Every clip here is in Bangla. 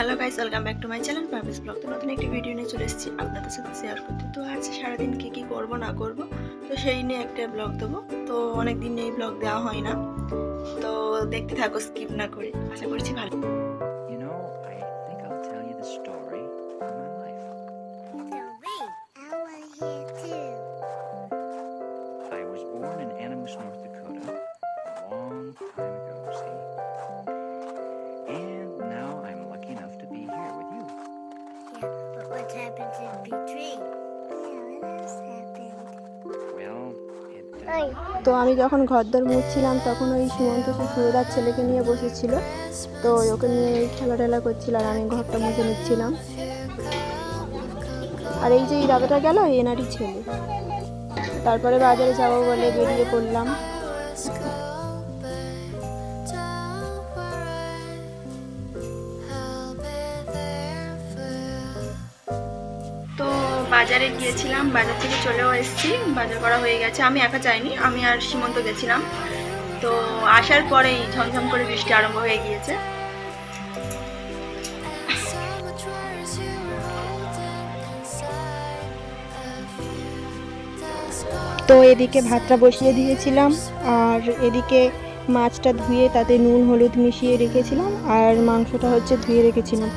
Hello guys welcome back to my channel Parvez vlog তো নতুন একটি ভিডিও নিয়ে চলে এসেছি। আপনাদের সাথে শেয়ার করতে। তো আজ সারাদিন কী কী করব, না করব, তো সেই নিয়ে একটা ব্লগ দেবো। তো অনেক দিন এই ব্লগ দেওয়া হয় না। তো দেখতে থাকো স্কিপ না করে। আশা করছি ভালো। But happened to B3? Yeah, what else happened? Well, it. Uh, তো আমি যখন ঘরদর মুছছিলাম তখন ওই সুমন্ত সুরদার ছেলেকে নিয়ে বসেছিল তো ওকে নিয়ে এই খেলা টেলা করছিল আর আমি ঘরটা মুছে নিচ্ছিলাম আর এই যে এই দাদাটা গেল এনারই ছেলে তারপরে বাজারে যাব বলে বেরিয়ে পড়লাম বাজারে গিয়েছিলাম, বাজার থেকে চলেও এসেছি, বাজার করা হয়ে গেছে। আমি একা যাইনি, আমি আর সীমন্ত গেছিলাম। তো আসার পরেই ঝমঝম করে বৃষ্টি আরম্ভ হয়ে গিয়েছে। তো এদিকে ভাতটা বসিয়ে দিয়েছিলাম, আর এদিকে মাছটা ধুয়ে তাতে নুন, হলুদ মিশিয়ে রেখেছিলাম, আর মাংসটা হচ্ছে ধুয়ে রেখেছিলাম।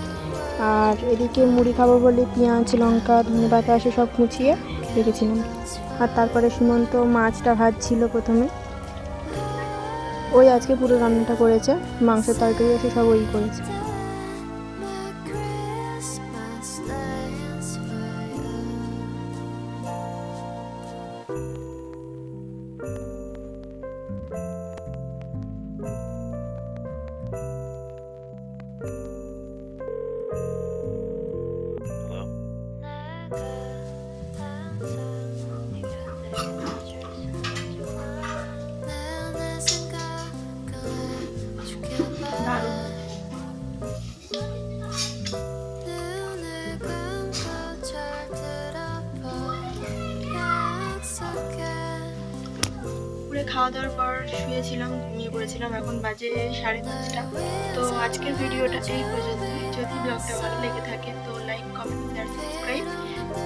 আর এদিকে মুড়ি খাব বলে পেঁয়াজ, লঙ্কা, ধনে পাতা এসে সব কুচিয়ে রেখেছিলাম। আর তারপরে সুমন্ত মাছটা ভাজছিল প্রথমে। ওই আজকে পুরো রান্নাটা করেছে, মাংসের তরকারি এসে সব ওই করেছে। খাওয়া দাওয়ার পর শুয়েছিলাম, ঘুমিয়ে পড়েছিলাম, এখন বাজে সাড়ে পাঁচটা তো আজকের ভিডিওটা এই পর্যন্তই। যদি ব্লগটা ভালো লেগে থাকে, তো লাইক, কমেন্ট শেয়ার সাবস্ক্রাইব।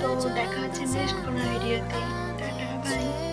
তো দেখা হচ্ছে নেক্সট কোনো ভিডিওতে টাটা বাই